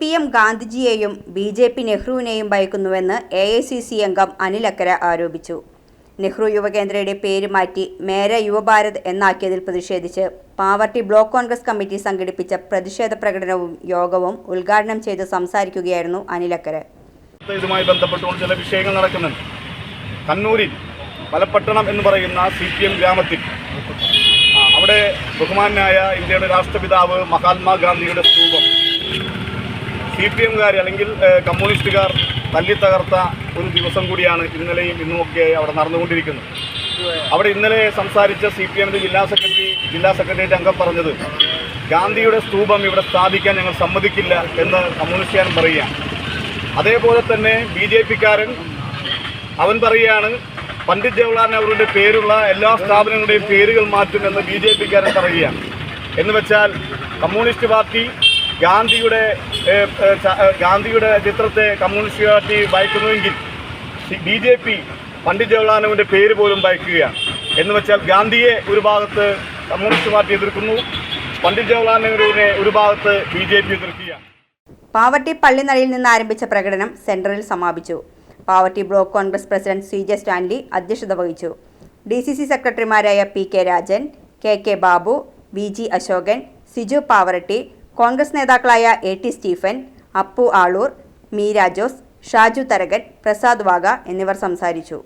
P M ഗാന്ധിജിയെയും B J P നെഹ്റുവിനെയും ഭയക്കുന്നുവെന്ന് എ ഐ സി സി അംഗം അനിലക്കര ആരോപിച്ചു. നെഹ്റു യുവകേന്ദ്രയുടെ പേര് മാറ്റി മേര യുവഭാരത് എന്നാക്കിയതിൽ പ്രതിഷേധിച്ച് പാവർട്ടി ബ്ലോക്ക് കോൺഗ്രസ് കമ്മിറ്റി സംഘടിപ്പിച്ച പ്രതിഷേധ പ്രകടനവും യോഗവും ഉദ്ഘാടനം ചെയ്ത് സംസാരിക്കുകയായിരുന്നു അനിലക്കര ഇതുമായി ബന്ധപ്പെട്ടുകൊണ്ട് ചില വിഷയങ്ങൾ നടക്കുന്നുണ്ട്. കണ്ണൂരിൽ പലപ്പട്ടണം എന്ന് പറയുന്ന സി പി എം ഗ്രാമത്തിൽ അവിടെ ബഹുമാനായ ഇന്ത്യയുടെ രാഷ്ട്രപിതാവ് മഹാത്മാഗാന്ധിയുടെ സ്തൂപം. സി പി എംകാർ അല്ലെങ്കിൽ കമ്മ്യൂണിസ്റ്റുകാർ തല്ലി തകർത്ത ഒരു ദിവസം കൂടിയാണ് ഇന്നലെയും ഇന്നുമൊക്കെ അവിടെ നടന്നുകൊണ്ടിരിക്കുന്നത്. അവിടെ ഇന്നലെ സംസാരിച്ച സി പി എമ്മിന്റെ ജില്ലാ സെക്രട്ടറി ജില്ലാ സെക്രട്ടേറിയറ്റ് അംഗം പറഞ്ഞത് ഗാന്ധിയുടെ സ്തൂപം ഇവിടെ സ്ഥാപിക്കാൻ ഞങ്ങൾ സമ്മതിക്കില്ല എന്ന് കമ്മ്യൂണിസ്റ്റുകാരൻ പറയുകയാണ്. അതേപോലെ തന്നെ ബി ജെ പിക്കാരൻ അവൻ പറയുകയാണ് പണ്ഡിറ്റ് ജവഹർലാൽ നെഹ്റുവിന്റെ പേരുള്ള എല്ലാ സ്ഥാപനങ്ങളുടെയും പേരുകൾ മാറ്റുമെന്ന് ബി ജെ പിക്കാരൻ പറയുകയാണ്. എന്ന് വെച്ചാൽ കമ്മ്യൂണിസ്റ്റ് പാർട്ടി ഗാന്ധിയുടെ ഗാന്ധിയുടെ ചിത്രത്തെ communist party ഭയക്കുന്നുവെങ്കിൽ B J P Pandit Jawaharlal പേര് പോലും ഭയക്കുകയാണ്. എന്ന് വെച്ചാൽ ഗാന്ധിയെ ഒരു ഭാഗത്ത് കമ്മ്യൂണിസ്റ്റ് പാർട്ടി എതിർക്കുന്നു പണ്ഡിറ്റ് ജവഹർലാൽ നെഹ്റുവിനെ ഒരു ഭാഗത്ത് ബി ജെ പി എതിർക്കുകയാണ്. പാവട്ടി പള്ളിനടയിൽ നിന്ന് ആരംഭിച്ച പ്രകടനം സെൻട്രലിൽ സമാപിച്ചു. Pavatti block Congress president C J Stanley അധ്യക്ഷത വഹിച്ചു. ഡി സി സി സെക്രട്ടറിമാരായ P K Rajan K K Babu V G Ashokan Siju Pavaratti Congress നേതാക്കളായ A T Stephen Appu Aloor Meera Jose Shaju Tharakan Prasad Vaga എന്നിവർ സംസാരിച്ചു.